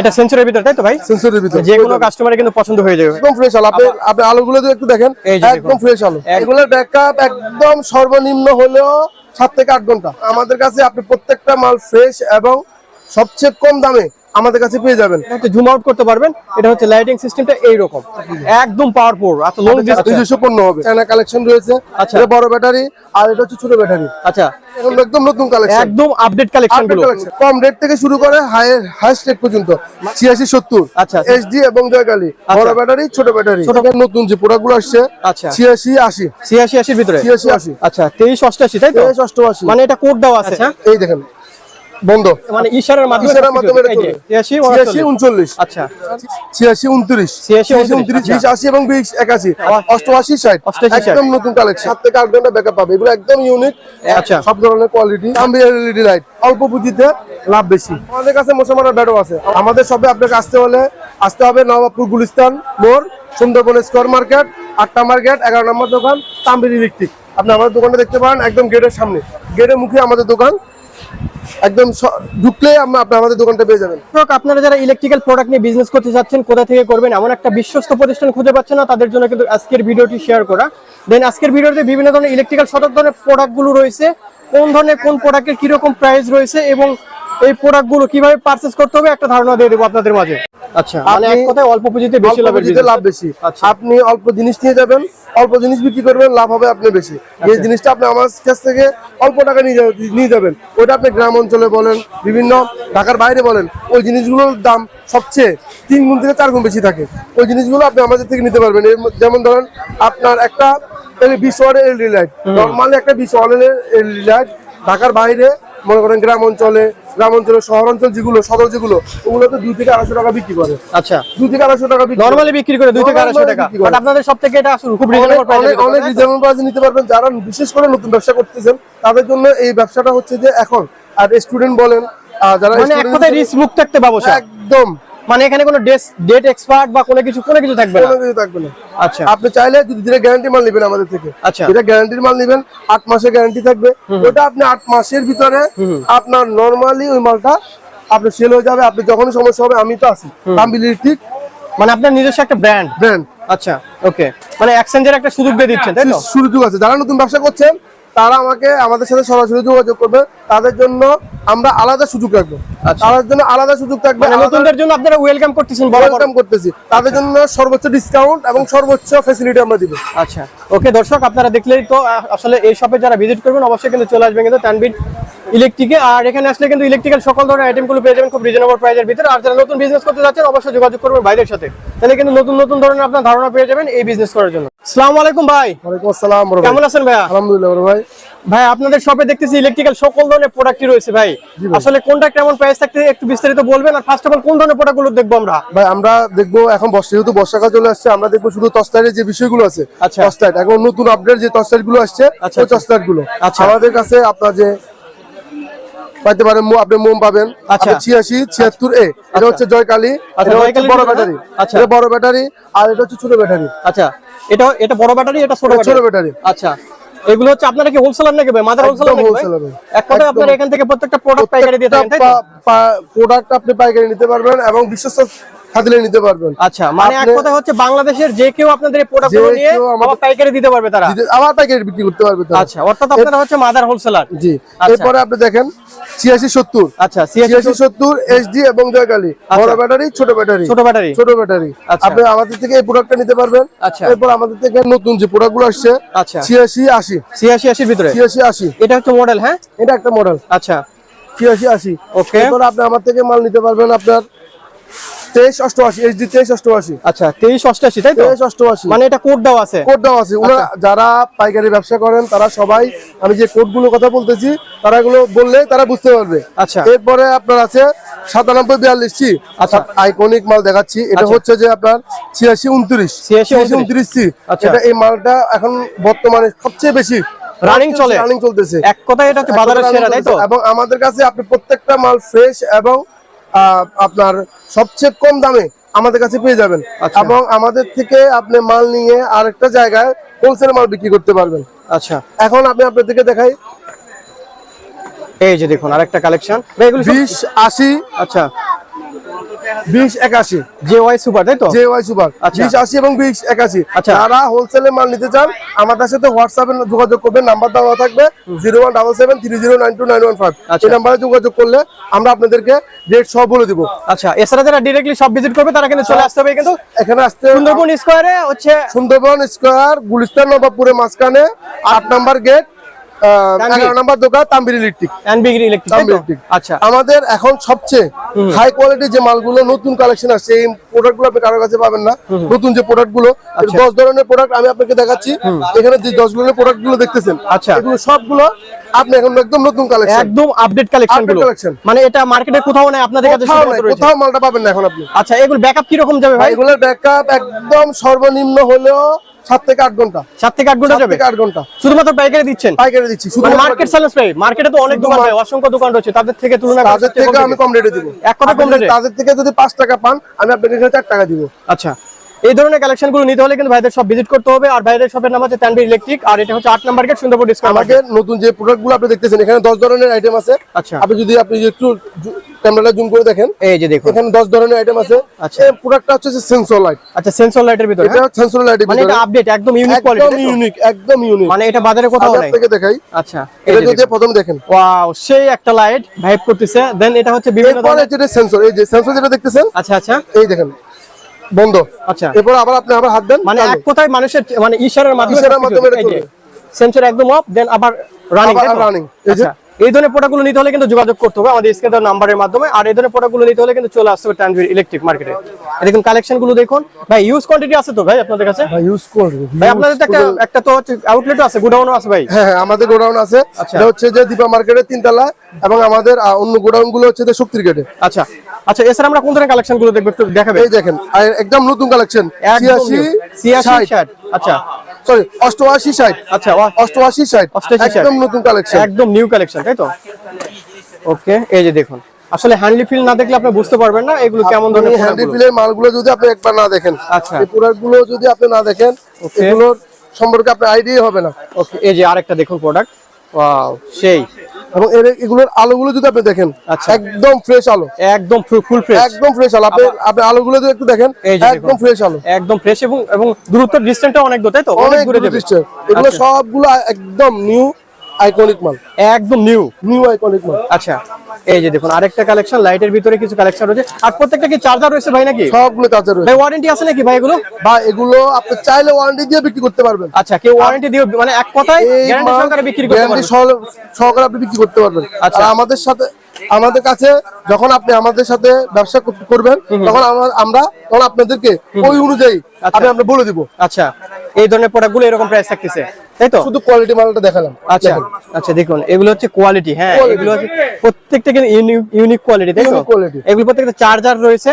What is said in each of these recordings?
এটা সেন্সরের ভিতর তাই তো ভাই? সেন্সরের ভিতর যে কোনো কাস্টমারের কিন্তু পছন্দ হয়ে যাবে। একদম ফ্রেশ আলো। আপনি আপনি আলোগুলো একটু দেখেন। একদম ফ্রেশ আলো। এগুলো এগুলোর ব্যাকআপ একদম সর্বনিম্ন হলেও 7 থেকে 8 ঘণ্টা। আমাদের কাছে আপনি প্রত্যেকটা মাল ফ্রেশ এবং সবচেয়ে কম দামে আমাদের কাছে পেয়ে যাবেন। হচ্ছে জুম আউট করতে পারবেন। এটা হচ্ছে লাইটিং সিস্টেমটা এইরকম। একদম পাওয়ারফুল এত লং নিজস্ব পণ্য হবে। চায়না কালেকশন রয়েছে। আচ্ছা। এটা বড় ব্যাটারি আর এটা হচ্ছে ছোট ব্যাটারি আচ্ছা। একদম নতুন কালেকশন একদম আপডেট কালেকশনগুলো। কম রেট থেকে শুরু করে হাই হাইস্ট রেট পর্যন্ত। ছিয়াশি সত্তর। আচ্ছা। এইচডি এবং জয়কালী বড় ব্যাটারি ছোট ব্যাটারি ছোট নতুন যে প্রোডাক্টগুলো আসছে। আচ্ছা। ছিয়াশি আশি। ছিয়াশি আশির ভিতরে? ছিয়াশি আশি। আচ্ছা তেইশ অষ্টাশি তাই তো? তেইশ অষ্টআশি। মানে এটা কোড দেওয়া আছে এই দেখেন। বন্ধ। মানে ইশারার মাধ্যমে ইশারার আচ্ছা। আচ্ছা। এবং। একদম নতুন কালেকশন থেকে ঘণ্টা ব্যাকআপ পাবে। এগুলো একদম ইউনিক আচ্ছা। সব ধরনের কোয়ালিটি এলইডি লাইট অল্প পুঁজিতে লাভ বেশি। আমাদের কাছে মশামারা ব্যাটও আছে। আমাদের সবে আপনাকে আসতে হলে আসতে হবে নবাবপুর গুলিস্তান মোড় সুন্দরবন স্কোয়ার মার্কেট আটটা মার্কেট এগারো নম্বর দোকান তাম্বির ইলেকট্রিক আপনি আমাদের দোকানটা দেখতে পারেন একদম গেটের সামনে। গেটের মুখে আমাদের দোকান। একদম ঢুকলে আপনি আমাদের দোকানটা পেয়ে যাবেন। আপনারা যারা ইলেকট্রিক্যাল প্রোডাক্ট নিয়ে বিজনেস করতে যাচ্ছেন, কোথা থেকে করবেন, এমন একটা বিশ্বস্ত প্রতিষ্ঠান খুঁজে পাচ্ছেন না, তাদের জন্য কিন্তু আজকের ভিডিওটি শেয়ার করা। দেন আজকের ভিডিওতে বিভিন্ন ধরনের ইলেকট্রিক্যাল সতর্ক ধরনের প্রোডাক্টগুলো রয়েছে, কোন ধরনের কোন প্রোডাক্টের কীরকম প্রাইস রয়েছে এবং এই প্রোডাক্টগুলো কীভাবে পারচেস করতে হবে, একটা ধারণা দিয়ে দেবো আপনাদের মাঝে। আচ্ছা মানে এক কথায় অল্প পুঁজিতে বেশি লাভ বেশি। আচ্ছা। আপনি অল্প জিনিস নিয়ে যাবেন অল্প জিনিস বিক্রি করবেন লাভ হবে আপনি বেশি। আচ্ছা। এই জিনিসটা আপনি আমার কাছ থেকে অল্প টাকা নিয়ে যাবেন- নিয়ে যাবেন। ওটা আপনি গ্রাম অঞ্চলে বলেন বিভিন্ন ঢাকার বাইরে বলেন ওই জিনিসগুলোর দাম সবচেয়ে তিন গুণ থেকে চার গুণ বেশি থাকে। ওই জিনিসগুলো আপনি আমাদের থেকে নিতে পারবেন। যেমন ধরেন আপনার একটা বিশ ওয়ার্ডের এলইডি লাইট। নর্মালি একটা বিশ ওয়ার্ডের এলইডি লাইট ঢাকার বাইরে মনে করেন গ্রাম অঞ্চলে গ্রাম অঞ্চলে শহর অঞ্চল যেগুলো সদর যেগুলো ওগুলো তো দুই থেকে আড়াইশো টাকা বিক্রি করে। আচ্ছা। দুই থেকে আড়াইশো টাকা। নরমালি বিক্রি করে দুই থেকে আড়াইশো টাকা। আপনাদের সব থেকে এটা আসলে খুব অনেক রিজনেবল প্রাইসে নিতে পারবেন। যারা বিশেষ করে নতুন ব্যবসা করতেছেন তাদের জন্য এই ব্যবসাটা হচ্ছে যে এখন আর স্টুডেন্ট বলেন আর যারা মানে এক কথায় রিস্ক মুক্ত একটা ব্যবসা। একদম। মানে এখানে কোনো ডেট এক্সপার্ট বা কোনো কিছু কোনো কিছু থাকবে না? কোনো কিছু থাকবে না। আচ্ছা। আপনি চাইলে যদি গ্যারান্টি মাল নেবেন আমাদের থেকে। আচ্ছা। যেটা গ্যারান্টির মাল নেবেন আট মাসের গ্যারান্টি থাকবে। ওটা আপনি মাসের ভিতরে আপনার নর্মালি ওই মালটা আপনি সেল হয়ে যাবে। আপনি যখনই সমস্যা হবে আমি তো আছি। তাম্বিলির ঠিক। মানে আপনার নিজস্ব একটা ব্র্যান্ড ব্র্যান্ড আচ্ছা ওকে মানে এক্সচেঞ্জের একটা সুযোগ দিয়ে দিচ্ছেন তাই তো? সুযোগ আছে। যারা নতুন ব্যবসা করছেন তারা আমাকে আমাদের সাথে সরাসরি যোগাযোগ করবে। তাদের জন্য আমরা আলাদা সুযোগ রাখব। আচ্ছা। তাদের জন্য আলাদা সুযোগ থাকবে মানে নতুনদের জন্য আপনারা ওয়েলকাম করতেছেন ওয়েলকাম করতেছি। তাদের জন্য সর্বোচ্চ ডিসকাউন্ট এবং সর্বোচ্চ ফেসিলিটি আমরা দিব। আচ্ছা। ওকে দর্শক আপনারা দেখলেই তো আসলে এই শপে যারা ভিজিট করবেন অবশ্যই কিন্তু চলে আসবেন কিন্তু তানবির ইলেকট্রিকে আর এখানে আসলে কিন্তু ইলেকট্রিক্যাল সকল ধরনের আইটেমগুলো পেয়ে যাবেন খুব রিজনেবল প্রাইসের ভিতরে। আর যারা নতুন বিজনেস করতে যাচ্ছেন অবশ্যই যোগাযোগ করবেন ভাইদের সাথে। তাহলে কিন্তু নতুন নতুন ধরনের আপনার ধারণা পেয়ে যাবেন এই বিজনেস করার জন্য। আসসালামু আলাইকুম ভাই। ওয়ালাইকুম আসসালাম কেমন আছেন ভাইয়া? আলহামদুলিল্লাহ ভাই। ভাই আপনাদের শপে দেখতেছি ইলেকট্রিক্যাল সকল ধরনের প্রোডাক্টই রয়েছে ভাই। আসলে কোনটা কেমন প্রাইস থাকতে একটু বিস্তারিত বলবেন আর ফার্স্ট অফ অল কোন ধরনের প্রোডাক্টগুলো দেখব আমরা? ভাই আমরা দেখব এখন বর্ষা যেহেতু বর্ষাকাল চলে আসছে আমরা দেখব শুধু তস্তারের যে বিষয়গুলো আছে আচ্ছা। এখন নতুন আপডেট যে তস্তাইটগুলো আসছে আচ্ছা, ওই আচ্ছা। গুলো আচ্ছা। আমাদের কাছে আপনার যে পাইতে পারেন আপনি মোম পাবেন। আচ্ছা। ছিয়াশি ছিয়াত্তর এ। এটা হচ্ছে জয়কালী আচ্ছা, এটা হচ্ছে জয়কালীর বড় ব্যাটারি। আচ্ছা। এটা বড় ব্যাটারি আর এটা হচ্ছে ছোট ব্যাটারি। আচ্ছা। এটা এটা বড় ব্যাটারি এটা ছোট ছোট ব্যাটারি। আচ্ছা। এগুলো হচ্ছে আপনারা কি হোলসেলার নাকি ভাই? মাদার হোলসেলার নাকি ভাই? এক কথায় আপনারা এখান থেকে প্রত্যেকটা প্রোডাক্ট পাইকারি দিয়ে থাকেন তাই তো? প্রোডাক্ট আপনি পাইকারি নিতে পারবেন এবং বিশ্বস্ত খাদিলে নিতে পারবেন। আচ্ছা মানে এক কথা হচ্ছে বাংলাদেশের যে কেউ আপনাদের এই প্রোডাক্টগুলো নিয়ে আবার পাইকারি দিতে পারবে তারা। আবার পাইকারি বিক্রি করতে পারবে তারা। আচ্ছা অর্থাৎ আপনারা হচ্ছে মাদার হোলসেলার জি আচ্ছা। এরপরে আপনি দেখেন ছিয়াশি সত্তর। আচ্ছা সিএসসি ছিয়াশি সত্তর। এইচডি এবং জয়কালী। বড় ব্যাটারি ছোট ব্যাটারি। ছোট ব্যাটারি। ছোট ব্যাটারি। আচ্ছা। আপনি আমাদের থেকে এই প্রোডাক্টটা নিতে পারবেন। আচ্ছা। এরপর আমাদের থেকে নতুন যে প্রোডাক্টগুলো আসছে আচ্ছা। ছিয়াশি আশি। ছিয়াশি আশির ভিতরে? ছিয়াশি আশি। এটা হচ্ছে মডেল হ্যাঁ? এটা একটা মডেল আচ্ছা। ছিয়াশি আশি। Okay. এরপর আপনি আমার থেকে মাল নিতে পারবেন আপনার এইচডি আচ্ছা তাই তো? মানে এটা কোড দেওয়া আছে? কোড আছে। ওনারা যারা পাইকারি ব্যবসা করেন তারা সবাই আমি যে কথা বলতেছি তারা এগুলো বললে তারা বুঝতে পারবে। আচ্ছা। এরপরে আপনার আছে সাতানব্বই বিয়াল্লিশ সি আচ্ছা। আইকনিক মাল দেখাচ্ছি। এটা আচ্ছা। হচ্ছে যে আপনার ছিয়াশি উনত্রিশ। 86, উনত্রিশ। সি আচ্ছা। এটা এই মালটা এখন বর্তমানে সবচেয়ে বেশি Running চলে। রানিং চলতেছে। এক কথায় এটা সেরা তাই তো? এবং আমাদের কাছে আপনি প্রত্যেকটা মাল ফ্রেশ এবং আপনার সবচেয়ে কম দামে আমাদের কাছে পেয়ে যাবেন। আচ্ছা। এবং আমাদের থেকে আপনি মাল নিয়ে আরেকটা জায়গায় হোলসেল মাল বিক্রি করতে পারবেন। আচ্ছা। এখন আপনি আপনাদেরকে দেখাই। এই যে দেখুন আরেকটা কালেকশন বিশ আশি আচ্ছা। বিশ একাশি জে ওয়াই সুপার তাই তো জে ওয়াই সুপার আচ্ছা। বিশ আশি এবং বিশ একাশি আচ্ছা। যারা হোলসেলে মাল নিতে চান আমাদের সাথে হোয়াটসঅ্যাপে যোগাযোগ করবেন নাম্বার দেওয়া থাকবে zero one double seven three zero nine two nine one five আচ্ছা। এই নাম্বারে যোগাযোগ করলে আমরা আপনাদেরকে রেট সব বলে দিব আচ্ছা এছাড়া যারা ডিরেক্টলি সব ভিজিট করবে তারা কিন্তু চলে আসতে হবে কিন্তু এখানে আসতে সুন্দরবন স্কোয়ারে হচ্ছে সুন্দরবন স্কোয়ার গুলিস্তান নবাবপুরের মাঝখানে আট নাম্বার গেট। এগারো নাম্বার দোকান তাম্বির ইলেকট্রিক। ইলেকট্রিক আচ্ছা। আমাদের এখন সবচেয়ে হাই কোয়ালিটি যে মালগুলো নতুন কালেকশন আসছে এই প্রোডাক্টগুলো আপনি কারোর কাছে পাবেন না। নতুন যে প্রোডাক্টগুলো আচ্ছা। দশ ধরনের প্রোডাক্ট আমি আপনাকে দেখাচ্ছি। এখানে যে দশ ধরনের প্রোডাক্টগুলো দেখতেছেন আচ্ছা। এগুলো সবগুলো আপনি এখন একদম নতুন কালেকশন একদম আপডেট কালেকশনগুলো। মানে এটা মার্কেটে কোথাও নাই আপনাদের কাছে কোথাও মালটা পাবেন না এখন আপনি। আচ্ছা এগুলো ব্যাকআপ কি রকম যাবে ভাই? এগুলোর ব্যাকআপ একদম সর্বনিম্ন হলেও সাত থেকে আট ঘণ্টা। সাত থেকে আট ঘণ্টা যাবে? আট ঘণ্টা। শুধুমাত্র পাইকারি দিচ্ছেন? পাইকারি দিচ্ছি শুধু মানে মার্কেট মার্কেটে তো অনেক দোকান ভাই অসংখ্য দোকান রয়েছে তাদের থেকে তুলনা তাদের থেকে কম আমি। কম রেটে দিব। এক কথা কম আপনি তাদের থেকে যদি পাঁচ টাকা পান আমি আপনাকে চার টাকা দিব। আচ্ছা। এই ধরনের কালেকশনগুলো নিতে হলে কিন্তু ভাইদের সব ভিজিট করতে হবে। আর ভাইদের শপের নাম হচ্ছে তানভীর ইলেকট্রিক আর এটা হচ্ছে আট নাম্বার গেট সুন্দরবন ডিসকাউন্ট আমাদের নতুন যে প্রোডাক্টগুলো আপনি দেখতেছেন এখানে দশ ধরনের আইটেম আছে। আচ্ছা। আপনি যদি আপনি একটু ক্যামেরাটা জুম করে দেখেন এই যে দেখুন। এখানে দশ ধরনের আইটেম আছে। আচ্ছা। এই প্রোডাক্টটা হচ্ছে সেন্সর লাইট আচ্ছা সেন্সর লাইটের ভিতরে। এটা সেন্সর লাইটের মানে এটা আপডেট একদম ইউনিক কোয়ালিটি একদম ইউনিক একদম ইউনিক মানে এটা বাজারে কোথাও নাই। থেকে দেখাই। আচ্ছা এটা যদি প্রথমে দেখেন। ওয়াও সেই একটা লাইট ভাইব করতেছে। দেন এটা হচ্ছে বিভিন্ন ধরনের যেটা সেন্সর এই যে সেন্সর যেটা দেখতেছেন আচ্ছা আচ্ছা। এই দেখেন। বন্ধ। আচ্ছা। এরপর আবার আপনি আবার হাত দেন মানে এক কোথায় মানুষের মানে ইশারার মাধ্যমে ইশারার মাধ্যমে। সেন্সর একদম অফ দেন আবার রানিং রানিং এই যে। আচ্ছা। এই ধরনের প্রোডাক্টগুলো নিতে হলে কিন্তু যোগাযোগ করতে হবে আমাদের দেওয়া নাম্বারের মাধ্যমে। আর এই ধরনের প্রোডাক্টগুলো নিতে হলে কিন্তু চলে আসতে হবে টানভির ইলেকট্রিক মার্কেটে দেখুন কালেকশনগুলো দেখুন। ভাই ইউজ কোয়ান্টিটি আছে তো ভাই আপনাদের কাছে? ভাই ইউজ করবে ভাই আপনাদের একটা একটা তো আউটলেটও আছে গোডাউনও আছে ভাই। হ্যাঁ হ্যাঁ আমাদের গোডাউন আছে। আচ্ছা। এটা হচ্ছে যে দীপা মার্কেটের তিনতলা এবং আমাদের অন্য গোডাউনগুলো হচ্ছে যে শক্তির গেটে আচ্ছা। আচ্ছা এছাড়া আমরা কোন ধরনের কালেকশনগুলো দেখব একটু দেখাবে এই দেখেন আর একদম নতুন কালেকশন ছিয়াশি ছিয়াশি ষাট। আচ্ছা। সরি অষ্টআশি ষাট। আচ্ছা অষ্টআশি ষাট। একদম নতুন কালেকশন একদম নিউ কালেকশন তাই তো? ওকে এই যে দেখুন। আসলে হ্যান্ডলি ফিল না দেখলে আপনি বুঝতে পারবেন না এগুলো কেমন ধরনের হ্যান্ডলি ফিলের মালগুলো যদি আপনি একবার না দেখেন আচ্ছা। এই প্রোডাক্টগুলো যদি আপনি না দেখেন. এগুলোর সম্পর্কে আপনার আইডিয়া হবে না। ওকে এই যে আরেকটা দেখুন প্রোডাক্ট ওয়াও সেই। এবং এর এগুলোর আলোগুলো যদি আপনি দেখেন আচ্ছা। একদম ফ্রেশ আলো। একদম ফুল ফ্রেশ একদম ফ্রেশ আলো। আপনি আপনি আলোগুলো যদি একটু দেখেন একদম ফ্রেশ আলো। একদম ফ্রেশ এবং এবং দূরত্ব ডিসটেন্সটা অনেক দূর তাই তো? অনেক অনেক দূরে যাবে। এগুলো আচ্ছা। সবগুলো একদম নিউ আইকনিক মাল। একদম নিউ নিউ আইকনিক মাল। আচ্ছা। এই যে দেখুন আরেকটা কালেকশন লাইটের ভিতরে কিছু কালেকশন রয়েছে। আর প্রত্যেকটা কি চার্জার রয়েছে ভাই নাকি? সবগুলো চার্জার রয়েছে। ভাই ওয়ারেন্টি আছে নাকি ভাই এগুলো? বা এগুলো আপনি চাইলে ওয়ারেন্টি দিয়ে বিক্রি করতে পারবেন। আচ্ছা কেউ ওয়ারেন্টি দিয়ে মানে এক কথায় গ্যারান্টি সহকারে বিক্রি করতে পারবেন। সহ- সহকারে আপনি বিক্রি করতে পারবেন। আচ্ছা। আমাদের সাথে আমাদের কাছে যখন আপনি আমাদের সাথে ব্যবসা করবেন তখন আমরা- তখন আপনাদেরকে ওই অনুযায়ী আচ্ছা। আমি আমরা বলে দিব। আচ্ছা। এই ধরনের প্রোডাক্টগুলো এরকম প্রাইস থাকতেছে। তাই তো? শুধু কোয়ালিটি মালটা দেখালাম। আচ্ছা আচ্ছা দেখুন এগুলো হচ্ছে কোয়ালিটি হ্যাঁ এগুলো হচ্ছে প্রত্যেকটা কিন্তু ইউনিক কোয়ালিটি তাই তো? এগুলো প্রত্যেকটা চার্জার রয়েছে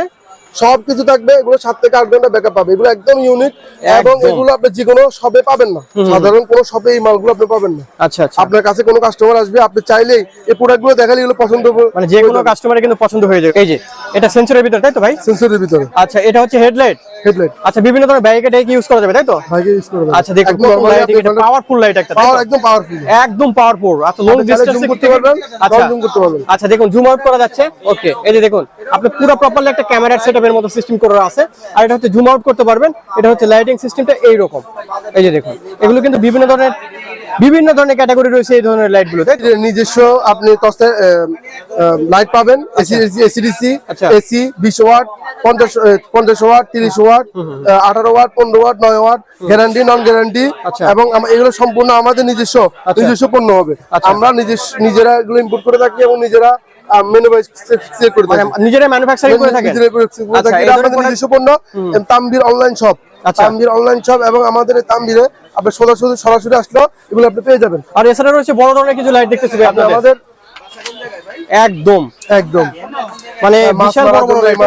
সব কিছু থাকবে এগুলো সাত থেকে আট ঘণ্টা ব্যাকআপ পাবে। এগুলো একদম ইউনিক এবং এগুলো আপনি যে কোনো শপে পাবেন না। সাধারণ কোনো শপে এই মালগুলো আপনি পাবেন না। আচ্ছা আচ্ছা। আপনার কাছে কোনো কাস্টমার আসবে আপনি চাইলেই এই প্রোডাক্টগুলো দেখালে এগুলো পছন্দ মানে যে কোনো কাস্টমারের কিন্তু পছন্দ হয়ে যাবে। এই যে এটা সেন্সরের ভিতরে তাই তো ভাই? সেন্সরের ভিতরে। আচ্ছা এটা হচ্ছে হেডলাইট হেডলাইট আচ্ছা বিভিন্ন ধরনের ব্যারিকেড ইউজ করা যাবে তাই তো? ইউজ করে দেবেন। আচ্ছা দেখুন একদম লাইট আপনি এটা পাওয়ারফুল লাইট একটা তাই একদম পাওয়ারফুল একদম পাওয়ারফুল আচ্ছা লং ডিসটেন্সে করতে পারবেন, আচ্ছা। zoom করতে পারবেন। আচ্ছা দেখুন জুম আউট করা যাচ্ছে। ওকে এই যে দেখুন আপনি পুরো প্রপারলি একটা ক্যামেরার সেটআপের মতো সিস্টেম করা আছে। আর এটা হচ্ছে জুম আউট করতে পারবেন। এটা হচ্ছে লাইটিং সিস্টেমটা এই রকম এই যে দেখুন এগুলো কিন্তু বিভিন্ন ধরনের বিভিন্ন ধরনের ক্যাটাগরি রয়েছে এই ধরনের লাইটগুলো তাই নিজস্ব আপনি লাইট পাবেন। এসি এসিডিসি আচ্ছা। এসি বিশ ওয়াট পঞ্চাশ পঞ্চাশ ওয়াট তিরিশ ওয়াট আঠারো ওয়াট পনেরো ওয়াট নয় ওয়াট গ্যারান্টি নন গ্যারান্টি আচ্ছা। এবং এগুলো সম্পূর্ণ আমাদের নিজস্ব। নিজস্ব পণ্য হবে। আচ্ছা। আমরা নিজেরা এগুলো ইম্পোর্ট করে থাকি এবং নিজেরা নিজেরা ম্যানুফ্যাকচারিং করে থাকেন? নিজেরাই production করে আচ্ছা এটা আমাদের নিজস্ব পণ্য তাম্বির অনলাইন শপ আচ্ছা। অনলাইন শপ এবং আমাদের আপনি সরাসরি এগুলো আপনি পেয়ে যাবেন। আর এছাড়া রয়েছে বড় ধরনের কিছু লাইট দেখতেছি ভাই আমাদের একদম। একদম। মানে বিশাল বড় বড় লাইট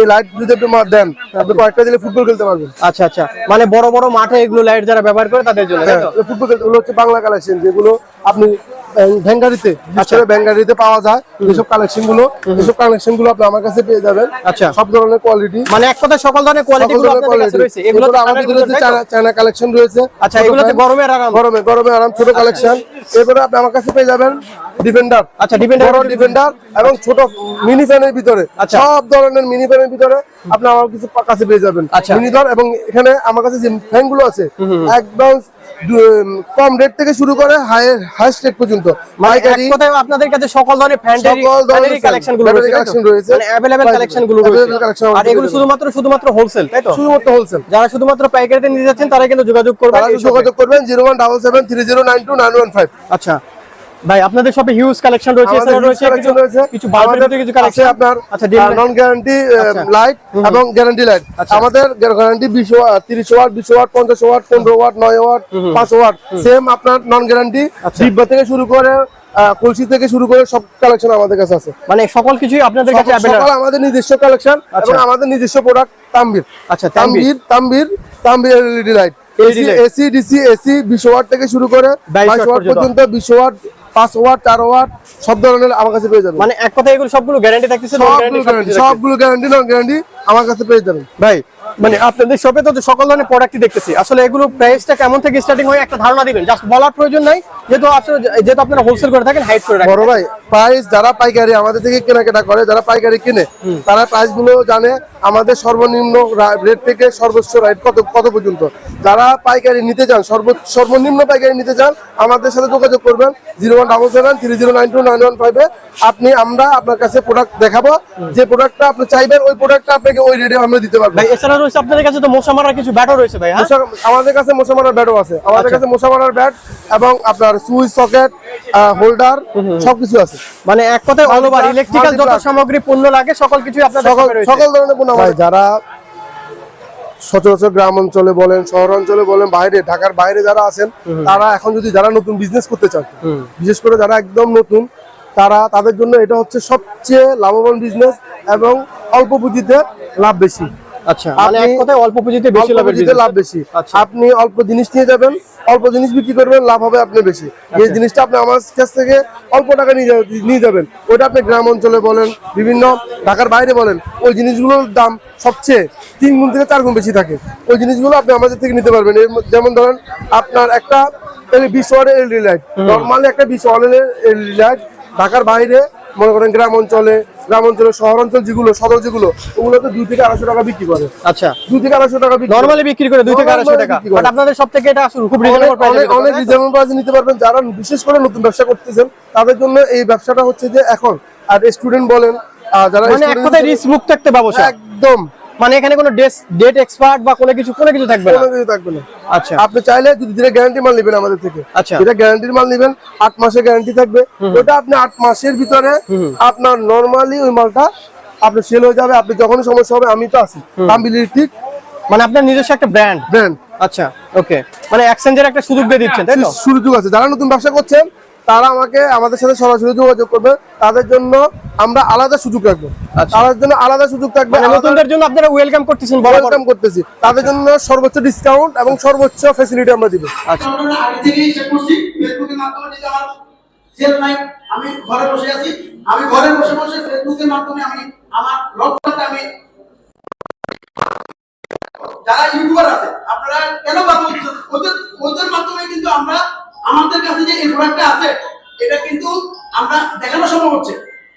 এই লাইট যদি আপনি দেন আপনি কয়েকটা দিলে ফুটবল খেলতে পারবেন। আচ্ছা আচ্ছা। মানে বড় বড় মাঠে এগুলো লাইট যারা ব্যবহার করে তাদের জন্য ফুটবল খেলতে হচ্ছে বাংলা কালেকশন যেগুলো আপনি ভ্যাঙ্গারিতে বিশেষ আচ্ছা। ভ্যাঙ্গারিতে পাওয়া যায়। এসব কালেকশনগুলো এসব কালেকশনগুলো আপনি আমার কাছে পেয়ে যাবেন। আচ্ছা। সব ধরনের কোয়ালিটি মানে এক কথায় সকল ধরনের কোয়ালিটি গুলো আপনাদের কাছে রয়েছে। এগুলো এগুলো আমাদের ভিতরে চায়না কালেকশন রয়েছে। আচ্ছা ছোট এগুলোতে গরমের আরাম গরমে গরমে আরাম ছোট কালেকশন এরপরে আপনি আমার কাছে পেয়ে যাবেন ডিফেন্ডার আচ্ছা ডিপেন্ড বড় ডিফেন্ডার এবং ছোট মিনি ফ্যানের ভিতরে। আচ্ছা। সব ধরনের মিনি ফ্যানের ভিতরে আপনি আমার কিছু কাছে পেয়ে যাবেন। আচ্ছা। মিনি ধর এবং এখানে আমার কাছে যে ফ্যানগুলো আছে একদম কম রেট থেকে শুরু করে হাই হাইস্ট রেট পর্যন্ত মানে এক পাইকারি কথায় আপনাদের কাছে সকল ধরনের ফ্যান্টারি সকল ধরনের ফ্যান্টারি কালেকশন গুলো battery রয়েছে collection তাই তো? রয়েছে। মানে अवेलेबल Available কালেকশন গুলো রয়েছে available collection আর আমাদের এগুলো available। শুধুমাত্র শুধুমাত্র হোলসেল তাই তো শুধুমাত্র হোলসেল যারা শুধুমাত্র পাইকারিতে নিতে যাচ্ছেন তারা কিন্তু যোগাযোগ করবেন তারা এই shop এ। যোগাযোগ করবেন zero one double seven three zero nine two nine one five আচ্ছা ভাই আপনাদের শপে হিউজ কালেকশন রয়েছে এছাড়া রয়েছে কিছু বাল্বের কিছু কালেকশন আপনার আচ্ছা নন গ্যারান্টি আচ্ছা। লাইট এবং গ্যারান্টি লাইট আচ্ছা। আমাদের গ্যারান্টি বিশ ওয়াট তিরিশ ওয়াট বিশ ওয়াট পঞ্চাশ ওয়াট পনেরো ওয়াট নয় ওয়াট পাঁচ ওয়াট সেম আপনার নন গ্যারান্টি আচ্ছা। ডিব্বা থেকে শুরু করে কলসি থেকে শুরু করে সব কালেকশন আমাদের কাছে আছে মানে সকল কিছুই আপনাদের কাছে সকল সকল আমাদের নিজস্ব কালেকশন আচ্ছা। এবং আমাদের নিজস্ব প্রোডাক্ট তাম্বির আচ্ছা। Tambir Tambir Tambir LED light. AC DC AC বিশ ওয়াট থেকে শুরু করে 22 ওয়াট পর্যন্ত। পর্যন্ত বিশ ওয়াট পাঁচ ওয়াট চার ওয়াট সব ধরনের আমার কাছে পেয়ে যাবেন। মানে এক এগুলো সবগুলো গ্যারান্টি থাকতেছে সবগুলো গ্যারান্টি সবগুলো গ্যারান্টি নন গ্যারান্টি আমার কাছে পেয়ে যাবেন। ভাই মানে আপনাদের শপে তো সকল ধরনের প্রোডাক্টই দেখতেছি। আসলে এগুলো প্রাইসটা কেমন থেকে স্টার্টিং হয় একটা ধারণা দিবেন। জাস্ট বলার প্রয়োজন নাই যেহেতু আসলে যেহেতু আপনারা হোলসেল করে থাকেন হাইট করে রাখেন। বড় ভাই প্রাইস যারা পাইকারি আমাদের থেকে কেনাকাটা করে যারা পাইকারি কিনে তারা প্রাইসগুলো জানে আমাদের সর্বনিম্ন রেট থেকে সর্বোচ্চ রেট কত কত পর্যন্ত। যারা পাইকারি নিতে চান সর্ব- সর্বনিম্ন পাইকারি নিতে চান আমাদের সাথে যোগাযোগ করবেন। Zero one double seven three zero nine two nine one ফাইভে। আপনি আমরা আপনার কাছে প্রোডাক্ট দেখাবো। যে প্রোডাক্টটা আপনি চাইবেন ওই প্রোডাক্টটা আপনাকে ওই রেটে আমরা দিতে পারব। ভাই এছাড়া রয়েছে আপনাদের কাছে তো মশা মারার কিছু ব্যাটও রয়েছে ভাই হ্যাঁ? আমাদের কাছে মশা মারার ব্যাটও আছে। আমাদের আচ্ছা। কাছে মশা মারার ব্যাট এবং আপনার সুইচ সকেট হোল্ডার সবকিছু আছে। মানে এক কথায় অল ওভার ইলেকট্রিক্যাল যত সামগ্রী পণ্য লাগে সকল কিছুই আপনাদের সকল সকল ধরনের পণ্য যারা সচরাচর গ্রাম অঞ্চলে বলেন শহর অঞ্চলে বলেন বাইরে ঢাকার বাইরে যারা আছেন তারা এখন যদি যারা নতুন বিজনেস করতে চান বিশেষ করে যারা একদম নতুন তারা তাদের জন্য এটা হচ্ছে সবচেয়ে লাভবান বিজনেস এবং অল্প পুঁজিতে লাভ বেশি। আচ্ছা মানে এক কথায় অল্প পুঁজিতে বেশি লাভ বেশি। আচ্ছা। আপনি অল্প জিনিস নিয়ে যাবেন অল্প জিনিস বিক্রি করবেন লাভ হবে আপনি বেশি। আচ্ছা। এই জিনিসটা আপনি আমার কাছ থেকে অল্প টাকা নিয়ে যাবেন- নিয়ে যাবেন। ওটা আপনি গ্রাম অঞ্চলে বলেন বিভিন্ন ঢাকার বাইরে বলেন ওই জিনিসগুলোর দাম সবচেয়ে তিন গুণ থেকে চার গুণ বেশি থাকে। ওই জিনিসগুলো আপনি আমাদের থেকে নিতে পারবেন। যেমন ধরেন আপনার একটা বিশ ওয়ার্ডের এলইডি লাইট নর্মালি একটা বিশ ওয়ার্ডের এলইডি লাইট ঢাকার বাইরে মনে করেন গ্রাম অঞ্চলে গ্রাম অঞ্চলে শহর অঞ্চল যেগুলো সদর যেগুলো ওগুলোতে দুই থেকে আড়াইশো টাকা বিক্রি করে। আচ্ছা। দুই থেকে আড়াইশো টাকা। নরমালি বিক্রি করে দুই থেকে আড়াইশো টাকা। বাট আপনাদের সব থেকে এটা আসলে খুব অনেক রিজনেবল প্রাইস অনেক রিজনেবল প্রাইসে নিতে পারবেন। যারা বিশেষ করে নতুন ব্যবসা করতেছেন তাদের জন্য এই ব্যবসাটা হচ্ছে যে এখন আর স্টুডেন্ট বলেন আর যারা মানে এক কথায় রিস্ক মুক্ত একটা ব্যবসা একদম। মানে এখানে কোনো ডেট এক্সপার্ট বা কোনো কিছু কোনো কিছু থাকবে না? কোনো কিছু থাকবে না। আচ্ছা। আপনি চাইলে যদি যেটা গ্যারান্টি মাল নেবেন আমাদের থেকে। আচ্ছা। যেটা গ্যারান্টির মাল নেবেন আট মাসের গ্যারান্টি থাকবে। ওটা আপনি আট মাসের ভিতরে আপনার নর্মালি ওই মালটা আপনি সেল হয়ে যাবে। আপনি যখন সমস্যা হবে আমি তো আছি। তাম্বিলির ঠিক। মানে আপনার নিজস্ব একটা ব্র্যান্ড ব্র্যান্ড আচ্ছা ওকে মানে এক্সচেঞ্জের একটা সুযোগ দিয়ে দিচ্ছেন তাই তো? সুযোগ আছে। যারা নতুন ব্যবসা করছেন তারা আমাকে আমাদের সাথে সরাসরি যোগাযোগ করবে। তাদের জন্য আমরা আলাদা সুযোগ রাখব। আচ্ছা। তাদের জন্য আলাদা সুযোগ থাকবে মানে নতুনদের জন্য আপনারা ওয়েলকাম করতেছেন ওয়েলকাম করতেছি। তাদের জন্য সর্বোচ্চ ডিসকাউন্ট এবং সর্বোচ্চ ফ্যাসিলিটি আমরা দিব। আচ্ছা। আমরা আগে থেকেই চেক করছি ফেসবুকের মাধ্যমে যদি আমার সেল নাই আমি ঘরে বসে আছি। আমি ঘরে বসে বসে ফেসবুকের মাধ্যমে আমি আমার লক্ষ্যটা আমি যারা ইউটিউবার আছে আপনারা কেন ওদের ওদের মাধ্যমে কিন্তু আমরা আমাদের কাছে যে এই প্রোডাক্টটা আছে, এটা কিন্তু আমরা দেখানো সম্ভব হচ্ছে।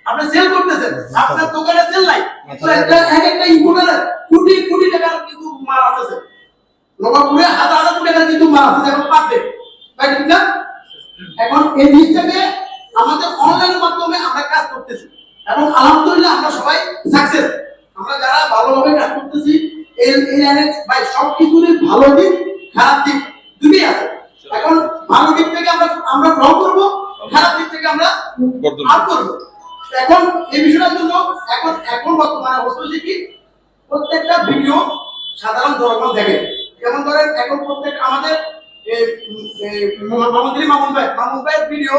আপনি সেল করতেছেন, আপনার দোকানে সেল নাই। কিন্তু একটা, এক একটা ইম্পোর্টারের কোটি কোটি টাকার কিন্তু মাল আসতেছে। নবাবপুরে হাজার হাজার কোটি টাকার কিন্তু মাল আসতেছে, এখন ডে তাই ঠিক না? এখন এই জিনিসটাকে আমাদের অনলাইনের মাধ্যমে আমরা কাজ করতেছি। এবং আলহামদুলিল্লাহ আমরা সবাই সাকসেস আমরা যারা ভালোভাবে কাজ করতেছি, এই ভাই সব কিছুরই ভালো দিক, খারাপ দিক দুটোই আছে। এখন ভালো দিক থেকে আমরা আমরা গ্রহণ করব খারাপ দিক থেকে আমরা আপ করব। এখন এই বিষয়টার জন্য এখন এখন বর্তমানে অবস্থা হচ্ছে কি প্রত্যেকটা ভিডিও সাধারণ জনগণ দেখে। যেমন ধরেন এখন প্রত্যেক আমাদের এই, মামুন ভাই মামুন ভাইয়ের ভিডিও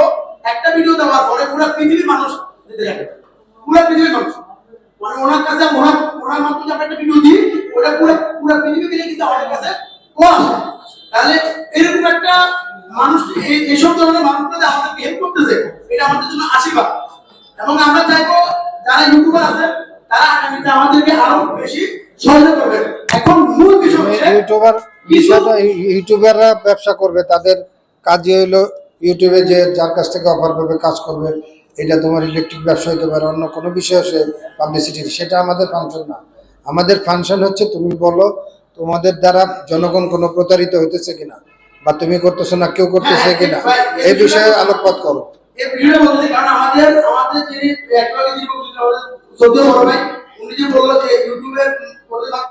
একটা ভিডিও দেওয়ার পরে পুরো পৃথিবীর মানুষ দিতে দেখে পুরো পৃথিবীর মানুষ। মানে ওনার কাছে ওনার ওনার মাধ্যমে আমরা একটা ভিডিও দিই ওটা পুরো পুরো পৃথিবী থেকে কিন্তু আমাদের কাছে পৌঁছে তাহলে এরকম একটা মানুষ এই- এইসব ধরনের মানুষরা আমাদেরকে হেল্প করতেছে। এটা আমাদের জন্য আশীর্বাদ। এবং আমরা চাইব যারা ইউটিউবার আছে তারা আগামীতে আমাদেরকে আরও বেশি সহযোগিতা করবে। এখন মূল বিষয় ইউটিউবার বিষয়টা ইউটিউবাররা ব্যবসা করবে তাদের কাজই হলো ইউটিউবে যে যার কাছ থেকে অফার করবে কাজ করবে এটা তোমার ইলেকট্রিক ব্যবসা হতে পারে অন্য কোনো বিষয় সে পাবলিসিটি সেটা আমাদের ফাংশন না। আমাদের ফাংশন হচ্ছে তুমি বলো তোমাদের দ্বারা জনগণ কোনো প্রতারিত হইতেছে কিনা? বা তুমি করতেছো না, কেউ করতেছে কিনা? এই বিষয়ে আলোকপাত করো। আমাদের